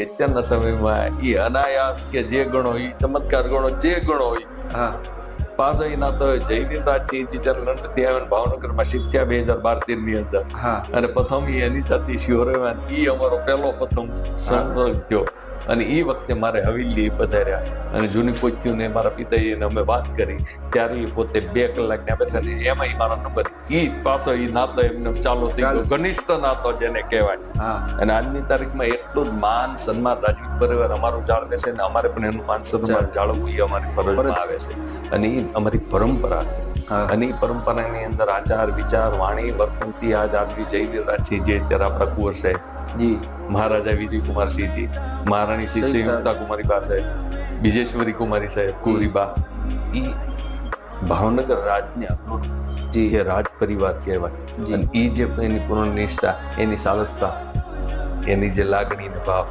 અત્યારના સમયમાં એ અનાયાસ કે જે ગણો એ ચમત્કાર ગણો જે ગણો હોય હા. પાછો એ નાતો જયવીરરાજસિંહ જ્યારે લંડનથી આવ્યા ને ભાવનગરમાં શીખ્યા બે હજાર બાર તેરની અંદર. હા. અને પ્રથમ એની જાતિ શિવરેવાન ઈ અમારો પહેલો પ્રથમ સંપર્ક થયો. અને એ વખતે મારે હવેલી પધાર્યા. અને જૂની પોથીઓને મારા પિતાએ અમે વાત કરી. ત્યારે એ પોતે બે કલાક ત્યાં બેઠા ને એમાં મારો નંબર એ પાછો એ નાતો એમને ચાલુ થઈ ગયો. ઘનિષ્ઠ નાતો જેને કહેવાય. અને આજની તારીખમાં એટલું જ માન સન્માન રાજવી પરિવાર અમારું જાળવે છે ને અમારે પણ એનું માન સન્માન જાળવવું એ અમારી ફરજમાં આવે છે. અને એ અમારી પરંપરા છે. અને એ પરંપરાની અંદર આચાર વિચાર વાણી વર્તનથી આજ આપણી છે જે અત્યારે આપણા કુંવર સાહેબ જી. મહારાજા વિજયકુમારસિંહજી મહારાણી શ્રી સંયુક્તા કુમારી બા સાહેબ વિજેશ્વરી કુમારી સાહેબ કુરીબા ઈ ભાવનગર રાજને અનુરૂપ જે. રાજ પરિવાર કહેવાય. અને ઈ જે એની પૂર્ણ નિષ્ઠા એની સાલસતા એની જે લાગણી ને ભાવ.